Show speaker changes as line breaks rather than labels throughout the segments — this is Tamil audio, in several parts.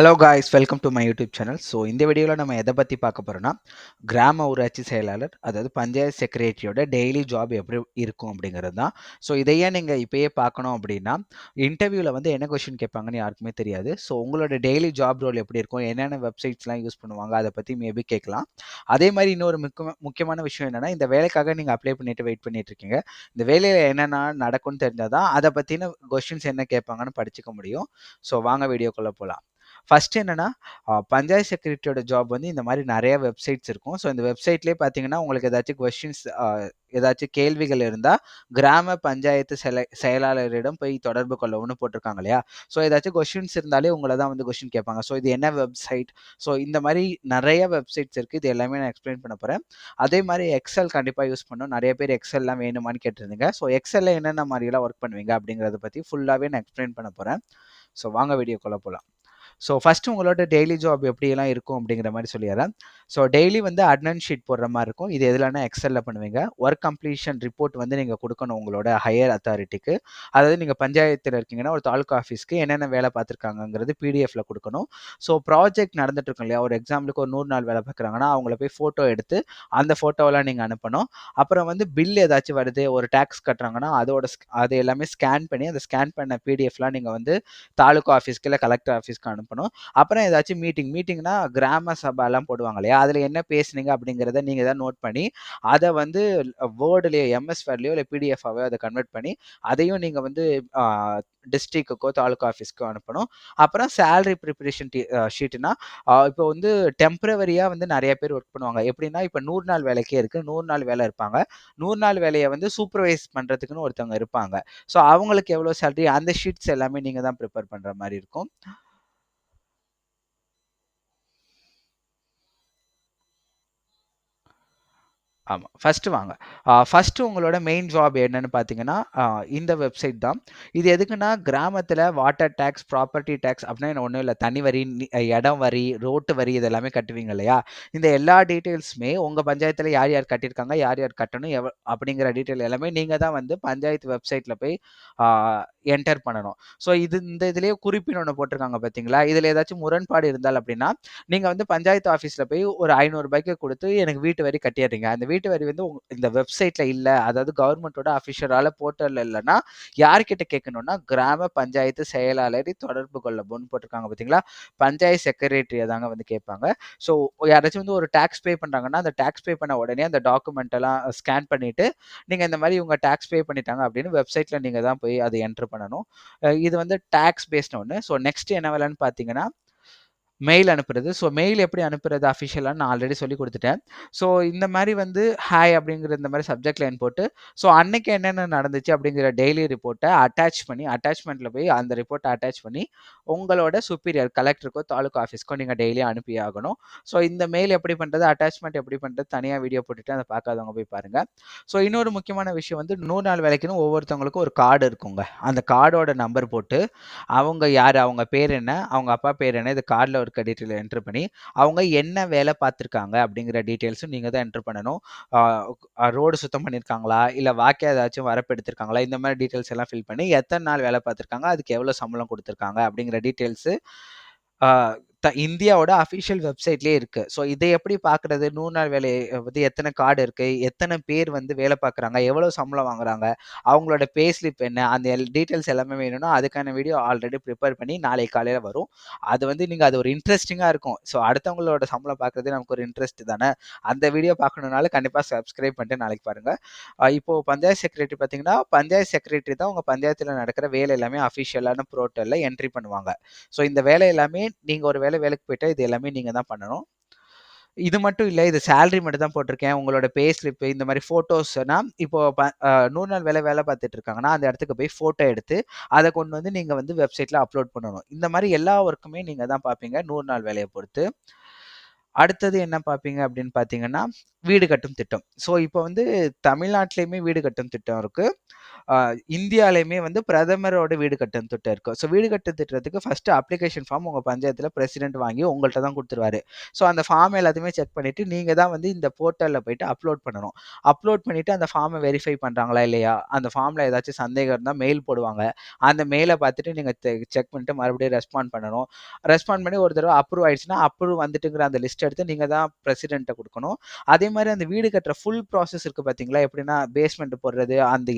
Hello guys welcome to my YouTube channel so இந்த வீடியோவில் நம்ம எதை பற்றி பார்க்க போகிறோம்னா கிராம ஊராட்சி செயலாளர் அதாவது பஞ்சாயத்து செக்ரட்டரியோட டெய்லி ஜாப் எப்படி இருக்கும் அப்படிங்கிறது தான். ஸோ இதையே நீங்கள் இப்போயே பார்க்கணும் அப்படின்னா இன்டர்வியூவில் வந்து என்ன கொஷின் கேட்பாங்கன்னு யாருக்குமே தெரியாது. ஸோ உங்களோட டெய்லி ஜாப் ரோல் எப்படி இருக்கும்? என்னென்ன வெப்சைட்ஸ்லாம் யூஸ் பண்ணுவாங்க? அதை பற்றி மேபி கேட்கலாம். அதே மாதிரி இன்னொரு முக்கிய முக்கியமான விஷயம் என்னென்னா இந்த வேலைக்காக நீங்கள் அப்ளை பண்ணிட்டு வெயிட் பண்ணிட்டு இருக்கீங்க. இந்த வேலையில் என்னென்ன நடக்கும்னு தெரிஞ்சால் தான் அதை பற்றின கொஷின்ஸ் என்ன கேட்பாங்கன்னு படிச்சுக்க முடியும். ஸோ வாங்க வீடியோக்குள்ளே போகலாம் ஃபர்ஸ்ட் என்னன்னா பஞ்சாயத்து செக்ரட்டரியோட ஜாப் வந்து இந்த மாதிரி நிறைய வெப்சைட்ஸ் இருக்கும். ஸோ இந்த வெப்சைட்லேயே பார்த்தீங்கன்னா உங்களுக்கு ஏதாச்சும் கொஸ்டின்ஸ் ஏதாச்சும் கேள்விகள் இருந்தால் கிராம பஞ்சாயத்து செல செயலாளரிடம் போய் தொடர்பு கொள்ளவும்னு போட்டிருக்காங்க இல்லையா? ஸோ ஏதாச்சும் கொஷின்ஸ் இருந்தாலே உங்களை தான் வந்து கொஷின் கேட்பாங்க. ஸோ இது என்ன வெப்சைட் ஸோ இந்த மாதிரி நிறைய வெப்சைட்ஸ் இருக்குது இது எல்லாமே நான் எக்ஸ்பிளைன் பண்ண போகிறேன் அதே மாதிரி எக்ஸல் கண்டிப்பாக யூஸ் பண்ணணும் நிறைய பேர் எக்ஸல்லாம் வேணுமான்னு கேட்டிருந்தீங்க. ஸோ எக்ஸலில் என்னென்ன மாதிரிலாம் ஒர்க் பண்ணுவீங்க அப்படிங்கிறத பற்றி ஃபுல்லாகவே நான் எக்ஸ்பிளைன் பண்ண போகிறேன் ஸோ வாங்க வீடியோக்குள்ளே போகலாம் ஸோ ஃபஸ்ட்டு உங்களோட டெய்லி ஜாப் எப்படியெல்லாம் இருக்கும் அப்படிங்கிற மாதிரி சொல்லிடுறேன். ஸோ டெய்லி வந்து அட்னன் ஷீட் போடுற மாதிரி இருக்கும். இது எதுலனா எக்ஸலில் பண்ணுவீங்க. ஒர்க் கம்ப்ளீஷன் ரிப்போர்ட் வந்து நீங்கள் கொடுக்கணும் உங்களோட ஹையர் அத்தாரிட்டிக்கு அதாவது நீங்கள் பஞ்சாயத்தில் இருக்கீங்கன்னா ஒரு தாலுக்கா ஆஃபீஸ்க்கு என்னென்ன வேலை பார்த்துருக்காங்கங்கிறது பிடிஎஃப்ல கொடுக்கணும். ஸோ ப்ராஜெக்ட் நடந்துட்டு இருக்கும் இல்லையா? ஒரு எக்ஸாம்பிளுக்கு ஒரு நூறு நாள் வேலை பார்க்குறாங்கன்னா அவங்கள போய் ஃபோட்டோ எடுத்து அந்த ஃபோட்டோவெல்லாம் நீங்கள் அனுப்பணும். அப்புறம் வந்து பில் ஏதாச்சும் வருது ஒரு டேக்ஸ் கட்டுறாங்கன்னா அதோட sc- அது எல்லாமே ஸ்கேன் பண்ணி அந்த ஸ்கேன் பண்ண பிடிஎஃப்லாம் நீங்கள் வந்து தாலுக்கா ஆஃபீஸ்க்கு இல்லை கலெக்டர் ஆஃபீஸ்க்கு அனுப்பணும் அப்புறம் ஏதாச்சும் மீட்டிங் மீட்டிங்னா கிராம சபாலாம் போடுவாங்க இல்லையா? அதில் என்ன பேசுனீங்க அப்படிங்கிறத நீங்கள் தான் நோட் பண்ணி அதை வந்து வேர்டுலேயோ எம்எஸ் வேர்ட்லேயோ இல்லை பிடிஎஃபாவோ அதை கன்வெர்ட் பண்ணி அதையும் நீங்கள் வந்து டிஸ்ட்ரிக்குக்கோ தாலுக்கா ஆஃபீஸ்க்கோ அனுப்பணும். அப்புறம் சேலரி ப்ரிப்பரேஷன் ஷீட்னா இப்போ வந்து டெம்பரவரியாக வந்து நிறைய பேர் ஒர்க் பண்ணுவாங்க. எப்படின்னா இப்போ நூறு நாள் வேலைக்கே இருக்குது நூறு நாள் வேலை இருப்பாங்க. நூறு நாள் வேலையை வந்து சூப்பர்வைஸ் பண்ணுறதுக்குன்னு ஒருத்தவங்க இருப்பாங்க. ஸோ அவங்களுக்கு எவ்வளோ சேலரி அந்த ஷீட்ஸ் எல்லாமே நீங்கள் தான் ப்ரிப்பேர் பண்ணுற மாதிரி இருக்கும். ஆமாம் ஃபஸ்ட்டு வாங்க. ஃபஸ்ட்டு உங்களோட மெயின் ஜாப் என்னன்னு பார்த்தீங்கன்னா இந்த வெப்சைட் தான். இது எதுக்குன்னா கிராமத்தில் வாட்டர் டேக்ஸ் ப்ராப்பர்ட்டி டேக்ஸ் அப்படின்னா ஒன்றும் இல்லை. தனி வரி இடம் வரி ரோட்டு வரி இதெல்லாமே கட்டுவீங்க இல்லையா? இந்த எல்லா டீட்டெயில்ஸுமே உங்கள் பஞ்சாயத்தில் யார் யார் கட்டியிருக்காங்க யார் யார் கட்டணும் எவ அப்படிங்கிற டீட்டெயில் எல்லாமே நீங்கள் தான் வந்து பஞ்சாயத்து வெப்சைட்டில் போய் என்டர் பண்ணணும். ஸோ இது இந்த இதுலேயே குறிப்பின் ஒன்று போட்டிருக்காங்க பார்த்தீங்களா இதில் ஏதாச்சும் முரண்பாடு இருந்தால் அப்படின்னா நீங்கள் வந்து பஞ்சாயத்து ஆஃபீஸில் போய் ஒரு ஐநூறுரூபாய்க்கு கொடுத்து எனக்கு வீட்டு வரி கட்டிடுறீங்க. அந்த வீட்டு வரி வந்து இந்த வெப்சைட்டில் இல்லை. அதாவது கவர்மெண்ட்டோட அபிஷியலால போர்ட்டல்ல இல்லைன்னா யார்கிட்ட கேட்கணும்னா கிராம பஞ்சாயத்து செயலாளரை தொடர்பு கொள்ளவும் போட்டிருக்காங்க பார்த்தீங்களா பஞ்சாயத்து செக்ரட்டரியை தாங்க வந்து கேட்பாங்க. ஸோ யாராச்சும் வந்து ஒரு டேக்ஸ் பே பண்ணுறாங்கன்னா அந்த டேக்ஸ் பே பண்ண உடனே அந்த டாக்குமெண்ட் எல்லாம் ஸ்கேன் பண்ணிட்டு நீங்கள் இந்த மாதிரி இவங்க டேக்ஸ் பே பண்ணிட்டாங்க அப்படின்னு வெப்சைட்டில் நீங்கள் தான் போய் அதை என்டர் பண்ணணும். இது வந்து டேக்ஸ் பேஸ்ட் ஒன்று ஸோ நெக்ஸ்ட் என்ன வேலைன்னு பார்த்தீங்கன்னா மெயில் அனுப்புறது. ஸோ மெயில் எப்படி அனுப்புறது அஃபிஷியலாக நான் ஆல்ரெடி சொல்லி கொடுத்துட்டேன். ஸோ இந்த மாதிரி வந்து ஹாய் அப்படிங்கிற இந்த மாதிரி சப்ஜெக்ட் லைன் போட்டு ஸோ அன்னைக்கு என்னென்ன நடந்துச்சு அப்படிங்கிற டெய்லி ரிப்போர்ட்டை அட்டாச் பண்ணி அட்டாச்மெண்ட்டில் போய் அந்த ரிப்போர்ட்டை அட்டாச் பண்ணி உங்களோட சுப்பீரியர் கலெக்டருக்கோ தாலுக்கா ஆஃபீஸ்க்கோ நீங்கள் டெய்லி அனுப்பி ஆகணும். ஸோ இந்த மெயில் எப்படி பண்ணுறது அட்டாச்மெண்ட் எப்படி பண்ணுறது தனியாக வீடியோ போட்டுட்டு அதை பார்க்காதவங்க போய் பாருங்கள் ஸோ இன்னொரு முக்கியமான விஷயம் வந்து நூறு நாள் வேலைக்குன்னு ஒவ்வொருத்தவங்களுக்கும் ஒரு கார்டு இருக்குங்க. அந்த கார்டோட நம்பர் போட்டு அவங்க யார் அவங்க பேர் என்ன அவங்க அப்பா பேர் என்ன இது கார்டில் ஒரு ஒர்க் டீட்டெயில் என்ட்ரு பண்ணி அவங்க என்ன வேலை பார்த்துருக்காங்க அப்படிங்கிற டீட்டெயில்ஸும் நீங்கள் தான் என்ட்ரு பண்ணணும். ரோடு சுத்தம் பண்ணியிருக்காங்களா இல்லை வாக்கிய ஏதாச்சும் வரப்பு எடுத்திருக்காங்களா? இந்த மாதிரி டீட்டெயில்ஸ் எல்லாம் ஃபில் பண்ணி எத்தனை நாள் வேலை பார்த்துருக்காங்க? அதுக்கு எவ்வளோ சம்பளம் கொடுத்துருக்காங்க? அப்படிங்கிற டீட்டெயில்ஸு த இந்தியாவோட அஃபிஷியல் வெப்சைட்லேயே இருக்குது ஸோ இதை எப்படி பார்க்குறது நூறு நாள் வேலை வந்து எத்தனை கார்டு இருக்குது எத்தனை பேர் வந்து வேலை பார்க்குறாங்க எவ்வளோ சம்பளம் வாங்குறாங்க? அவங்களோட பே ஸ்லிப் என்ன? அந்த டீட்டெயில்ஸ் எல்லாமே வேணும்னா அதுக்கான வீடியோ ஆல்ரெடி ப்ரிப்பேர் பண்ணி நாளைக்கு காலையில் வரும். அது வந்து நீங்கள் அது ஒரு இன்ட்ரெஸ்டிங்காக இருக்கும். ஸோ அடுத்தவங்களோட சம்பளம் பார்க்குறது நமக்கு ஒரு இன்ட்ரெஸ்ட் தானே? அந்த வீடியோ பார்க்கணுனாலும் கண்டிப்பாக சப்ஸ்கிரைப் பண்ணிட்டு நாளைக்கு பாருங்கள் இப்போது பஞ்சாயத்து செக்ரட்டரி பார்த்தீங்கன்னா பஞ்சாயத்து செக்ரட்டரி தான் உங்கள் பஞ்சாயத்தில் நடக்கிற வேலை எல்லாமே அஃபிஷியலான ப்ரோட்டலில் என்ட்ரி பண்ணுவாங்க. ஸோ இந்த வேலை எல்லாமே நீங்கள் ஒரு வேலை வேலைக்கு போயிட்டா இது எல்லாமே நீங்கள் தான் பண்ணணும். இது மட்டும் இல்லை இது சேலரி மட்டும் தான் போட்டிருக்கேன். உங்களோட பே ஸ்லிப்பு இந்த மாதிரி ஃபோட்டோஸ்னா இப்போ ப நூறு நாள் வேலை வேலை பார்த்துட்டு இருக்காங்கன்னா அந்த இடத்துக்கு போய் ஃபோட்டோ எடுத்து அதை கொண்டு வந்து நீங்கள் வந்து வெப்சைட்டில் அப்லோட் பண்ணணும். இந்த மாதிரி எல்லா ஒர்க்குமே நீங்கள் தான் பார்ப்பீங்க நூறு நாள் வேலையை பொறுத்து. அடுத்தது என்ன பார்ப்பீங்க அப்படின்னு பார்த்தீங்கன்னா வீடு கட்டும் திட்டம். ஸோ இப்போ வந்து தமிழ்நாட்டிலையுமே வீடு கட்டும் திட்டம் இருக்குது இந்தியாலையுமே வந்து பிரதமரோட வீடு கட்டும் திட்டம் இருக்கு. ஸோ வீடு கட்டும் திட்டத்துக்கு ஃபர்ஸ்ட் அப்ளிகேஷன் ஃபார்ம் உங்க பஞ்சாயத்துல பிரசிடென்ட் வாங்கி உங்கள்கிட்ட தான் கொடுத்துருவாரு. ஸோ அந்த ஃபார்ம் எல்லாத்தையுமே செக் பண்ணிட்டு நீங்க தான் வந்து இந்த போர்ட்டல்ல போயிட்டு அப்லோட் பண்ணணும். அப்லோட் பண்ணிட்டு அந்த ஃபார்மை வெரிஃபை பண்றாங்களா இல்லையா? அந்த ஃபார்ம்ல ஏதாச்சும் சந்தேகம் இருந்தால் மெயில் போடுவாங்க. அந்த மெயிலை பார்த்துட்டு நீங்க செக் பண்ணிட்டு மறுபடியும் ரெஸ்பாண்ட் பண்ணணும். ரெஸ்பாண்ட் பண்ணி ஒரு தடவை அப்ரூவ் ஆயிடுச்சுன்னா அப்ரூவ் வந்துட்டுங்கிற அந்த லிஸ்ட் எடுத்து நீங்க தான் பிரசிடென்ட்டை கொடுக்கணும். அதே மாதிரி அந்த வீடு கட்டுற ஃபுல் ப்ராசஸ் இருக்கு பாத்தீங்களா? எப்படின்னா பேஸ்மெண்ட் போடுறது அந்த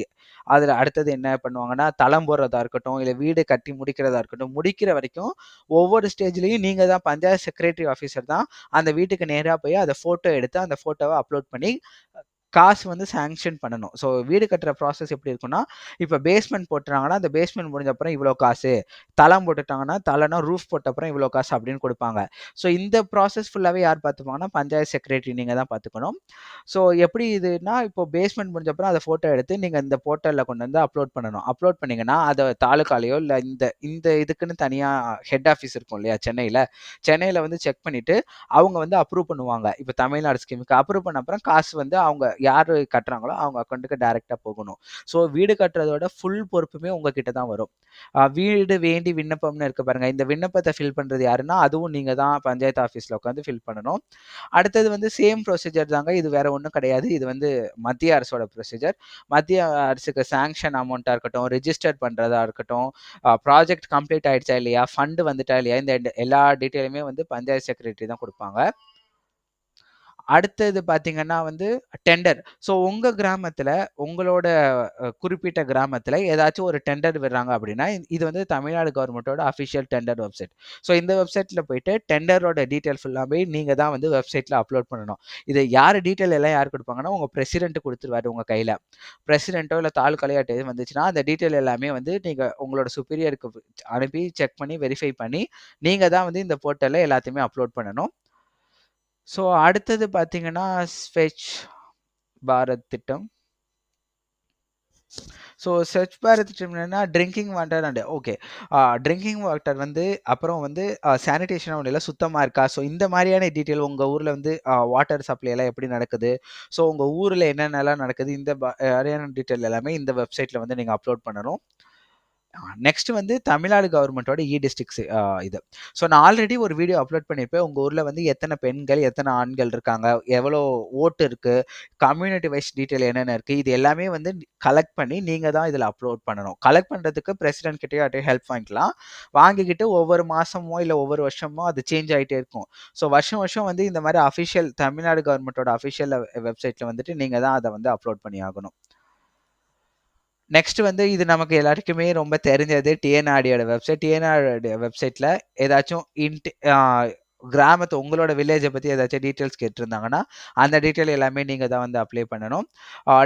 அதில் அடுத்தது என்ன பண்ணுவாங்கன்னா தளம் போடுறதா இருக்கட்டும் இல்லை வீடு கட்டி முடிக்கிறதா இருக்கட்டும் முடிக்கிற வரைக்கும் ஒவ்வொரு ஸ்டேஜ்லேயும் நீங்கள் தான் பஞ்சாயத்து செக்ரட்டரி ஆஃபீஸர் தான் அந்த வீட்டுக்கு நேராக போய் அதை ஃபோட்டோ எடுத்து அந்த ஃபோட்டோவை அப்லோட் பண்ணி காசு வந்து சேங்ஷன் பண்ணணும். ஸோ வீடு கட்டுற ப்ராசஸ் எப்படி இருக்குன்னா இப்போ பேஸ்மெண்ட் போட்டுறாங்கன்னா அந்த பேஸ்மெண்ட் முடிஞ்ச அப்புறம் இவ்வளோ காசு. தளம் போட்டுட்டாங்கன்னா தலைனா ரூஃப் போட்ட அப்புறம் இவ்வளோ காசு அப்படின்னு கொடுப்பாங்க. ஸோ இந்த ப்ராசஸ் ஃபுல்லாகவே யார் பார்த்துப்பாங்கன்னா பஞ்சாயத்து செக்ரட்டரி நீங்கள் தான் பார்த்துக்கணும். ஸோ எப்படி இதுனா இப்போ பேஸ்மெண்ட் முடிஞ்ச அப்புறம் அதை ஃபோட்டோ எடுத்து நீங்கள் இந்த போர்ட்டலில் கொண்டு வந்து அப்லோட் பண்ணணும். அப்லோட் பண்ணிங்கன்னா அதை தாலுக்காலையோ இல்லை இந்த இந்த இதுக்குன்னு தனியாக ஹெட் ஆஃபீஸ் இருக்கும் இல்லையா சென்னையில். சென்னையில் வந்து செக் பண்ணிவிட்டு அவங்க வந்து அப்ரூவ் பண்ணுவாங்க. இப்போ தமிழ்நாடு ஸ்கீமுக்கு அப்ரூவ் பண்ண அப்புறம் காசு வந்து அவங்க யார் கட்டுறாங்களோ அவங்க அக்கௌண்ட்டுக்கு டைரெக்டாக போகணும். ஸோ வீடு கட்டுறதோட ஃபுல் பொறுப்புமே உங்ககிட்ட தான் வரும். வீடு வேண்டி விண்ணப்பம்னு இருக்கு பாருங்க. இந்த விண்ணப்பத்தை ஃபில் பண்ணுறது யாருன்னா அதுவும் நீங்கள் தான் பஞ்சாயத்து ஆஃபீஸில் உட்காந்து ஃபில் பண்ணணும். அடுத்தது வந்து சேம் ப்ரொசீஜர் தாங்க. இது வேற ஒன்றும் கிடையாது. இது வந்து மத்திய அரசோட ப்ரொசீஜர் மத்திய அரசுக்கு சாங்ஷன் அமௌண்ட்டாக இருக்கட்டும் ரிஜிஸ்டர் பண்ணுறதா இருக்கட்டும் ப்ராஜெக்ட் கம்ப்ளீட் ஆயிடுச்சா இல்லையா? ஃபண்டு வந்துட்டா இல்லையா? இந்த எல்லா டீட்டெயிலுமே வந்து பஞ்சாயத்து செக்ரட்டரி தான் கொடுப்பாங்க. அடுத்தது பார்த்தீங்கன்னா வந்து டெண்டர் ஸோ உங்கள் கிராமத்தில் உங்களோட குறிப்பிட்ட கிராமத்தில் ஏதாச்சும் ஒரு டெண்டர் விடுறாங்க அப்படின்னா இது- இது வந்து தமிழ்நாடு கவர்மெண்ட்டோட அஃபிஷியல் டெண்டர் வெப்சைட் ஸோ இந்த வெப்சைட்டில் போயிட்டு டெண்டரோட டீட்டெயில் ஃபுல்லாமே நீங்கள் தான் வந்து வெப்சைட்டில் அப்லோட் பண்ணணும். இது யார் டீட்டெயில் எல்லாம் யார் கொடுப்பாங்கன்னா உங்கள் பிரசிடென்ட் கொடுத்துருவாரு உங்கள் கையில். பிரசிடென்ட்டோ இல்லை தாலுக்காலையாட்டோ எதுவும் வந்துச்சுன்னா அந்த டீட்டெயில் எல்லாமே வந்து நீங்கள் உங்களோட சுப்பீரியருக்கு அனுப்பி செக் பண்ணி வெரிஃபை பண்ணி நீங்கள் தான் வந்து இந்த போர்ட்டலில் எல்லாத்தையுமே அப்லோட் பண்ணணும். ஸோ அடுத்தது பார்த்தீங்கன்னா ஸ்வெச் பாரத் திட்டம். ஸோ ஸ்வச் பாரத் திட்டம் என்னென்னா drinking water and okay drinking water வந்து அப்புறம் வந்து சானிடேஷன் ஒன்றில் சுத்தமாக இருக்கா? ஸோ இந்த மாதிரியான டீட்டெயில் உங்கள் ஊரில் வந்து வாட்டர் சப்ளை எல்லாம் எப்படி நடக்குது? ஸோ உங்கள் ஊரில் என்னென்னலாம் நடக்குது? இந்த மாதிரியான டீட்டெயில் எல்லாமே இந்த வெப்சைட்டில் வந்து நீங்கள் அப்லோட் பண்ணணும். நெக்ஸ்ட் வந்து தமிழ்நாடு கவர்மெண்ட்டோட இ டிஸ்ட்ரிக்ஸ் இது. ஸோ நான் ஆல்ரெடி ஒரு வீடியோ அப்லோட் பண்ணியிருப்பேன். உங்கள் ஊரில் வந்து எத்தனை பெண்கள் எத்தனை ஆண்கள் இருக்காங்க எவ்வளோ ஓட்டு இருக்குது கம்யூனிட்டி வைஸ் டீட்டெயில் என்னென்ன இருக்குது இது எல்லாமே வந்து கலெக்ட் பண்ணி நீங்கள் தான் இதில் அப்லோட் பண்ணணும். கலெக்ட் பண்ணுறதுக்கு பிரசிடென்ட் கிட்டேயும் யார்ட்டையும் ஹெல்ப் வாங்கிக்கலாம். வாங்கிக்கிட்டு ஒவ்வொரு மாதமோ இல்லை ஒவ்வொரு வருஷமோ அது சேஞ்ச் ஆகிட்டே இருக்கும். ஸோ வருஷம் வருஷம் வந்து இந்த மாதிரி அஃபிஷியல் தமிழ்நாடு கவர்மெண்ட்டோட அஃபிஷியல் வெப்சைட்டில் வந்துட்டு நீங்கள் தான் அதை வந்து அப்லோட் பண்ணி ஆகணும். நெக்ஸ்ட் வந்து இது நமக்கு எல்லாருக்குமே ரொம்ப தெரிஞ்சது டிஎன்ஆர்டியோட வெப்சைட் டிஎன்ஆர்டியோட வெப்சைட்டில் ஏதாச்சும் இன்ட் கிராமத்தை உங்களோட வில்லேஜை பற்றி ஏதாச்சும் டீட்டெயில்ஸ் கேட்டிருந்தாங்கன்னா அந்த டீட்டெயில் எல்லாமே நீங்கள் தான் வந்து அப்ளை பண்ணணும்.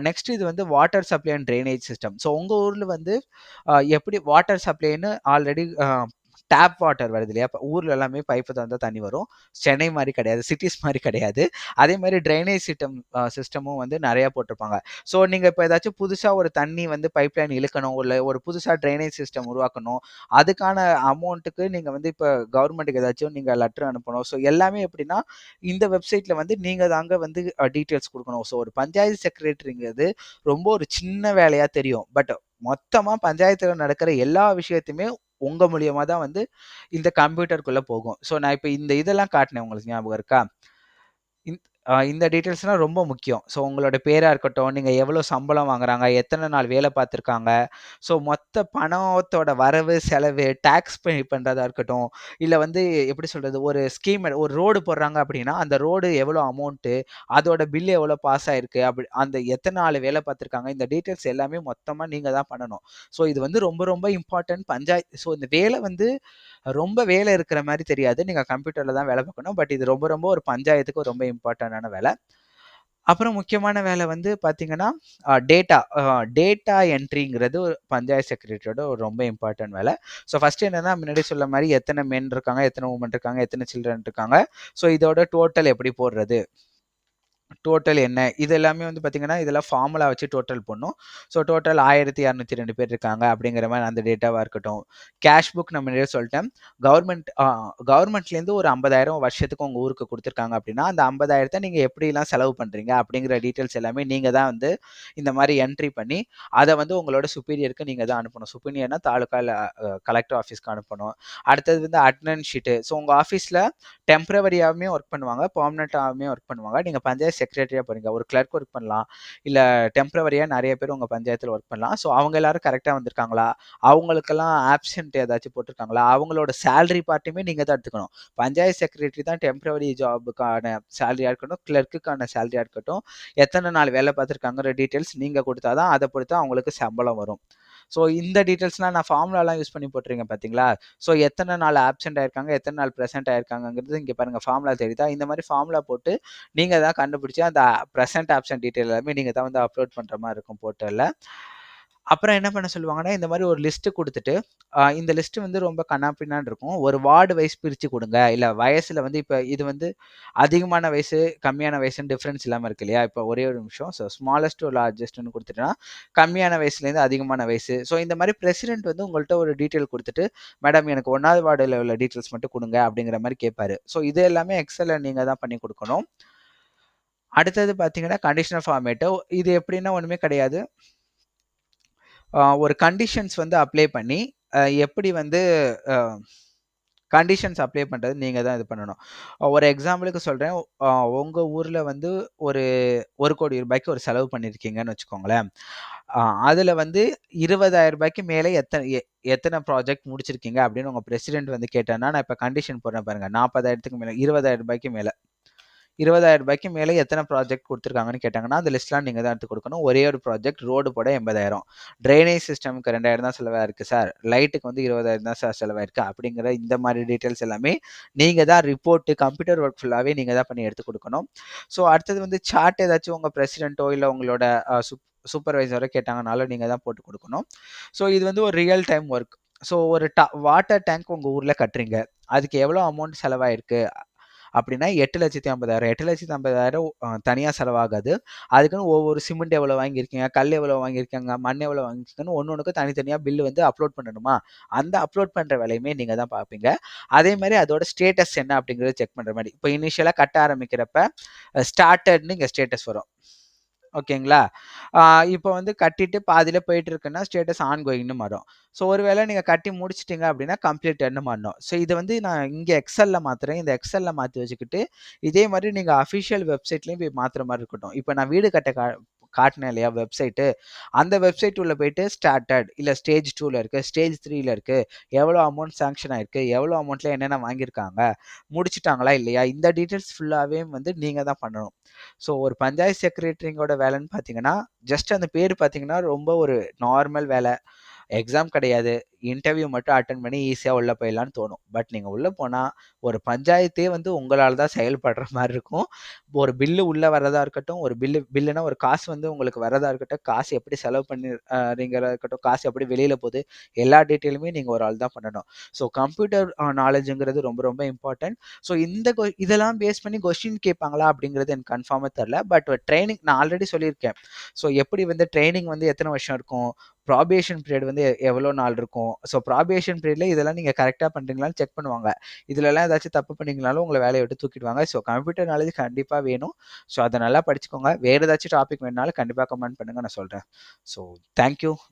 நெக்ஸ்ட் இது வந்து water supply and drainage system so உங்கள் ஊரில் வந்து எப்படி வாட்டர் சப்ளைன்னு ஆல்ரெடி டேப் வாட்டர் வருது இல்லையா? இப்போ ஊரில் எல்லாமே பைப்பு தந்தால் தண்ணி வரும். சென்னை மாதிரி கிடையாது சிட்டிஸ் மாதிரி கிடையாது. அதே மாதிரி ட்ரைனேஜ் சிஸ்டம் சிஸ்டமும் வந்து நிறையா போட்டிருப்பாங்க. ஸோ நீங்கள் இப்போ ஏதாச்சும் புதுசாக ஒரு தண்ணி வந்து பைப் லைன் இழுக்கணும் இல்லை ஒரு புதுசாக ட்ரைனேஜ் சிஸ்டம் உருவாக்கணும் அதுக்கான அமௌண்ட்டுக்கு நீங்கள் வந்து இப்போ கவர்மெண்ட்டுக்கு ஏதாச்சும் நீங்கள் லெட்டர் அனுப்பணும். ஸோ எல்லாமே எப்படின்னா இந்த வெப்சைட்டில் வந்து நீங்கள் தாங்க வந்து டீட்டெயில்ஸ் கொடுக்கணும். ஸோ ஒரு பஞ்சாயத்து செக்ரட்டரிங்கிறது ரொம்ப ஒரு சின்ன வேலையாக தெரியும். பட் மொத்தமாக பஞ்சாயத்தில் நடக்கிற எல்லா விஷயத்தையுமே உங்கள் மூலியமாக தான் வந்து இந்த கம்ப்யூட்டருக்குள்ளே போகும். ஸோ நான் இப்போ இந்த இதெல்லாம் காட்டினேன் உங்களுக்கு ஞாபகம் இருக்கா? இந்த டீட்டெயில்ஸ்லாம் ரொம்ப முக்கியம். ஸோ உங்களோட பேராக இருக்கட்டும் நீங்கள் எவ்வளோ சம்பளம் வாங்குறாங்க எத்தனை நாள் வேலை பார்த்துருக்காங்க ஸோ மொத்த பணத்தோட வரவு செலவு டேக்ஸ் பே பண்ணுறதா இருக்கட்டும் இல்லை வந்து எப்படி சொல்கிறது ஒரு ஸ்கீம் ஒரு ரோடு போடுறாங்க அப்படின்னா அந்த ரோடு எவ்வளோ அமௌண்ட்டு அதோட பில் எவ்வளோ பாஸ் ஆகிருக்கு அப்படி அந்த எத்தனை நாள் வேலை பார்த்துருக்காங்க இந்த டீட்டெயில்ஸ் எல்லாமே மொத்தமாக நீங்கள் தான் பண்ணணும். ஸோ இது வந்து ரொம்ப ரொம்ப இம்பார்ட்டன்ட் பஞ்சாயத்து ஸோ இந்த வேலை வந்து ரொம்ப வேலை இருக்கிற மாதிரி தெரியாது. நீங்கள் கம்ப்யூட்டரில் தான் வேலை பார்க்கணும். பட் இது ரொம்ப ரொம்ப ஒரு பஞ்சாயத்துக்கு ரொம்ப இம்பார்ட்டண்டான வேலை. அப்புறம் முக்கியமான வேலை வந்து பார்த்தீங்கன்னா டேட்டா டேட்டா என்ட்ரிங்கிறது ஒரு பஞ்சாயத்து செக்ரட்டரியோட ஒரு ரொம்ப இம்பார்ட்டன்ட் வேலை. ஸோ ஃபர்ஸ்ட் என்னன்னா முன்னாடி சொல்ல மாதிரி எத்தனை மென் இருக்காங்க எத்தனை உமன் இருக்காங்க எத்தனை சில்ட்ரன் இருக்காங்க. ஸோ இதோட டோட்டல் எப்படி போடுறது? டோட்டல் என்ன? இது எல்லாமே வந்து பார்த்தீங்கன்னா இதெல்லாம் ஃபார்முலா வச்சு டோட்டல் பண்ணும். ஸோ டோட்டல் ஆயிரத்தி இரநூத்தி ரெண்டு பேர் இருக்காங்க அப்படிங்கிற மாதிரி அந்த டேட்டாவாக இருக்கட்டும். கேஷ் புக் நம்ம நிறைய சொல்லிட்டேன். கவர்மெண்ட் கவர்மெண்ட்லேருந்து ஒரு ஐம்பதாயிரம் வருஷத்துக்கு உங்கள் ஊருக்கு கொடுத்துருக்காங்க அப்படின்னா அந்த ஐம்பதாயிரத்தை நீங்கள் எப்படிலாம் செலவு பண்ணுறீங்க அப்படிங்கிற டீட்டெயில்ஸ் எல்லாமே நீங்கள் தான் வந்து இந்த மாதிரி என்ட்ரி பண்ணி அதை வந்து உங்களோட சுப்பீரியருக்கு நீங்கள் தான் அனுப்பணும். சுப்பீரியர்னா தாலுக்கா கலெக்டர் ஆஃபீஸ்க்கு அனுப்பணும். அடுத்தது வந்து அட்னன் ஷீட்டு ஸோ உங்கள் ஆஃபீஸில் டெம்பரவரியாகவுமே ஒர்க் பண்ணுவாங்க பர்மனெண்ட்டாகவுமே ஒர்க் பண்ணுவாங்க. நீங்கள் பஞ்சாயத்து செக்ரட்டரியாக போகிறீங்க ஒரு கிளர்க் ஒர்க் பண்ணலாம். இல்லை டெம்பரவரியாக நிறைய பேர் உங்கள் பஞ்சாயத்தில் ஒர்க் பண்ணலாம். ஸோ அவங்க எல்லாரும் கரெக்டாக வந்திருக்காங்களா? அவங்களுக்கெல்லாம் ஆப்ஷன்ட் ஏதாச்சும் போட்டிருக்காங்களா? அவங்களோட சேலரி பார்ட்டுமே நீங்கள் தான் எடுத்துக்கணும். பஞ்சாயத்து செக்ரட்டரி தான் டெம்பரவரி ஜாபுக்கான சேலரியாக இருக்கட்டும் கிளர்க்குக்கான சேலரியாக இருக்கட்டும் எத்தனை நாள் வேலை பார்த்துருக்காங்கிற டீட்டெயில்ஸ் நீங்கள் கொடுத்தா தான் அதை பொறுத்து அவங்களுக்கு சம்பளம் வரும். ஸோ இந்த டீட்டெயில்ஸ்லாம் நான் ஃபார்முலாலாம் யூஸ் பண்ணி போட்டிருக்கேன் பார்த்தீங்களா ஸோ எத்தனை நாள் ஆப்சென்ட் ஆயிருக்காங்க எத்தனை நாள் ப்ரெசென்ட் ஆயிருக்காங்கிறது இங்கே பாருங்கள் ஃபார்முலா தெரியுதா? இந்த மாதிரி ஃபார்முலா போட்டு நீங்கள் தான் கண்டுபிடிச்சி அந்த ப்ரெசென்ட் ஆப்ஷன் டீட்டெயில் எல்லாமே நீங்கள் தான் வந்து அப்லோட் பண்ணுற மாதிரி இருக்கும் போர்ட்டலில் அப்புறம் என்ன பண்ண சொல்லுவாங்கன்னா இந்த மாதிரி ஒரு லிஸ்ட்டு கொடுத்துட்டு இந்த லிஸ்ட்டு வந்து ரொம்ப கண்ணாப்பின்னான் இருக்கும். ஒரு வார்டு வைஸ் பிரித்து கொடுங்க. இல்லை வயசில் வந்து இப்போ இது வந்து அதிகமான வயசு கம்மியான வயசுன்னு டிஃப்ரென்ஸ் இல்லாமல் இருக்கு இல்லையா? இப்போ ஒரே ஒரு நிமிஷம். ஸோ ஸ்மாலஸ்ட் ஒரு லார்ஜஸ்ட்னு கொடுத்துட்டேன்னா கம்மியான வயசுலேருந்து அதிகமான வயசு. ஸோ இந்த மாதிரி பிரசிடென்ட் வந்து உங்கள்கிட்ட ஒரு டீட்டெயில் கொடுத்துட்டு மேடம் எனக்கு ஒன்றாவது வார்டில் உள்ள டீட்டெயில்ஸ் மட்டும் கொடுங்க அப்படிங்கிற மாதிரி கேட்பாரு ஸோ இது எல்லாமே எக்ஸலில் நீங்கள் தான் பண்ணி கொடுக்கணும். அடுத்தது பார்த்தீங்கன்னா கண்டிஷனல் ஃபார்மேட்டு இது எப்படின்னா ஒன்றுமே கிடையாது. ஒரு கண்டிஷன்ஸ் வந்து அப்ளை பண்ணி எப்படி வந்து கண்டிஷன்ஸ் அப்ளை பண்ணுறது நீங்கள் தான் இது பண்ணணும். ஒரு எக்ஸாம்பிளுக்கு சொல்கிறேன் உங்கள் ஊரில் வந்து ஒரு ஒரு கோடி ரூபாய்க்கு ஒரு செலவு பண்ணியிருக்கீங்கன்னு வச்சுக்கோங்களேன். அதில் வந்து இருபதாயிரம் ரூபாய்க்கு மேலே எத்தனை எத்தனை ப்ராஜெக்ட் முடிச்சிருக்கீங்க அப்படின்னு உங்கள் பிரசிடென்ட் வந்து கேட்டேன்னா நான் இப்போ கண்டிஷன் போடுறேன் பாருங்கள் நாற்பதாயிரத்துக்கு மேலே இருபதாயிரம் ரூபாய்க்கு மேலே. இருபதாயிரம் ரூபாய்க்கு மேலே எத்தனை ப்ராஜெக்ட் கொடுத்துருக்காங்கன்னு கேட்டாங்கன்னா அந்த லிஸ்ட்லாம் நீங்கள் தான் எடுத்து கொடுக்கணும். ஒரே ஒரு ப்ராஜெக்ட் ரோடு போட எண்பதாயிரம். ட்ரைனேஜ் சிஸ்டமுக்கு ரெண்டாயிரம் தான் செலவாக இருக்குது சார் லைட்டுக்கு வந்து இருபதாயிரம் தான் சார் செலவாயிருக்கு. அப்படிங்கிற இந்த மாதிரி டீட்டெயில்ஸ் எல்லாமே நீங்கள் தான் ரிப்போர்ட்டு கம்ப்யூட்டர் ஒர்க் ஃபுல்லாகவே நீங்கள் தான் பண்ணி எடுத்து கொடுக்கணும். ஸோ அடுத்தது வந்து சார்ட் ஏதாச்சும் உங்கள் பிரசிடென்ட்டோ இல்லை உங்களோட சுப் சூப்பர்வைசரோ கேட்டாங்கனாலும் நீங்கள் தான் போட்டு கொடுக்கணும். ஸோ இது வந்து ஒரு ரியல் டைம் ஒர்க் ஸோ ஒரு டா வாட்டர் டேங்க் உங்கள் ஊரில் கட்டுறீங்க. அதுக்கு எவ்வளோ அமௌண்ட் செலவாயிருக்கு? அப்படின்னா எட்டு லட்சத்தி ஐம்பதாயிரம். எட்டு லட்சத்தி ஐம்பதாயிரம் தனியாக செலவாகாது. அதுக்குன்னு ஒவ்வொரு சிமெண்ட் எவ்வளோ வாங்கியிருக்கீங்க கல் எவ்வளோ வாங்கியிருக்காங்க மண் எவ்வளோ வாங்கியிருக்கீங்கன்னு ஒன்று ஒன்றுக்கு தனித்தனியாக பில்லு வந்து அப்லோட் பண்ணணுமா? அந்த அப்லோட் பண்ணுற வேலையுமே நீங்கள் தான் பார்ப்பீங்க. அதே மாதிரி அதோட ஸ்டேட்டஸ் என்ன அப்படிங்கிறத செக் பண்ணுற மாதிரி. இப்போ இனிஷியலாக கட்ட ஆரம்பிக்கிறப்ப ஸ்டார்டட்னு இங்கே ஸ்டேட்டஸ் வரும். ஓகேங்களா? இப்போ வந்து கட்டிட்டு பாதியில் போயிட்டு இருக்குன்னா ஸ்டேட்டஸ் ஆன் கோயிங்னு மாறும் ஸோ ஒருவேளை நீங்கள் கட்டி முடிச்சிட்டிங்க அப்படின்னா கம்ப்ளீட்டட்னு மாறணும் ஸோ இது வந்து நான் இங்கே எக்ஸலில் மாற்றுறேன் இந்த எக்ஸலில் மாற்றி வச்சுக்கிட்டு இதே மாதிரி நீங்கள் அஃபிஷியல் வெப்சைட்லேயும் போய் மாற்றுற மாதிரி இருக்கட்டும். இப்போ நான் வீடு கட்ட கா காட்டினேன் இல்லையா வெப்சைட்டு அந்த வெப்சைட் உள்ள போயிட்டு ஸ்டார்டட் இல்லை ஸ்டேஜ் டூவில் இருக்குது ஸ்டேஜ் த்ரீல இருக்குது எவ்வளோ அமௌண்ட் சாங்ஷன் ஆயிருக்கு எவ்வளோ அமௌண்ட்டில் என்னென்ன வாங்கியிருக்காங்க முடிச்சிட்டாங்களா இல்லையா? இந்த டீட்டெயில்ஸ் ஃபுல்லாகவே வந்து நீங்கள் தான் பண்ணணும். ஸோ ஒரு பஞ்சாயத்து செக்ரட்டரிங்கோட வேலைன்னு பார்த்தீங்கன்னா ஜஸ்ட் அந்த பேர் பார்த்தீங்கன்னா ரொம்ப ஒரு நார்மல் வேலை. எக்ஸாம் கிடையாது. இன்டர்வியூ மட்டும் அட்டன் பண்ணி ஈஸியாக உள்ளே போயிடலான்னு தோணும். பட் நீங்கள் உள்ளே போனால் ஒரு பஞ்சாயத்தே வந்து உங்களால் தான் செயல்படுற மாதிரி இருக்கும். ஒரு பில்லு உள்ளே வரதா இருக்கட்டும் ஒரு பில்லு பில்லுனா ஒரு காசு வந்து உங்களுக்கு வரதா இருக்கட்டும் காசு எப்படி செலவு பண்ணிங்கிறதா இருக்கட்டும் காசு எப்படி வெளியில் போகுது எல்லா டீட்டெயிலுமே நீங்கள் ஒரு ஆள் தான் பண்ணணும். ஸோ கம்ப்யூட்டர் நாலேஜுங்கிறது ரொம்ப ரொம்ப இம்பார்ட்டன்ட் ஸோ இந்த இதெல்லாம் பேஸ் பண்ணி கொஸ்டின் கேட்பாங்களா அப்படிங்கிறது எனக்கு கன்ஃபார்மாக தெரில பட் ட்ரைனிங் நான் ஆல்ரெடி சொல்லியிருக்கேன். ஸோ எப்படி வந்து ட்ரைனிங் வந்து எத்தனை வருஷம் இருக்கும்? ப்ராபேஷன் பீரியட் வந்து எவ்வளோ நாள் இருக்கும்? ஸோ ப்ராபேஷன் பீரியட்ல இதெல்லாம் நீங்கள் கரெக்டாக பண்ணுறீங்களான்னு செக் பண்ணுவாங்க. இதுலலாம் ஏதாச்சும் தப்பு பண்ணிங்கனாலும் உங்களை வேலையை விட்டு தூக்கிடுவாங்க. ஸோ கம்ப்யூட்டர் நாலேஜ் கண்டிப்பாக வேணும். ஸோ அதை நல்லா படிச்சுக்கோங்க. வேறு ஏதாச்சும் டாபிக் வேணுனாலும் கண்டிப்பாக கமெண்ட் பண்ணுங்கள் நான் சொல்கிறேன் ஸோ தேங்க்யூ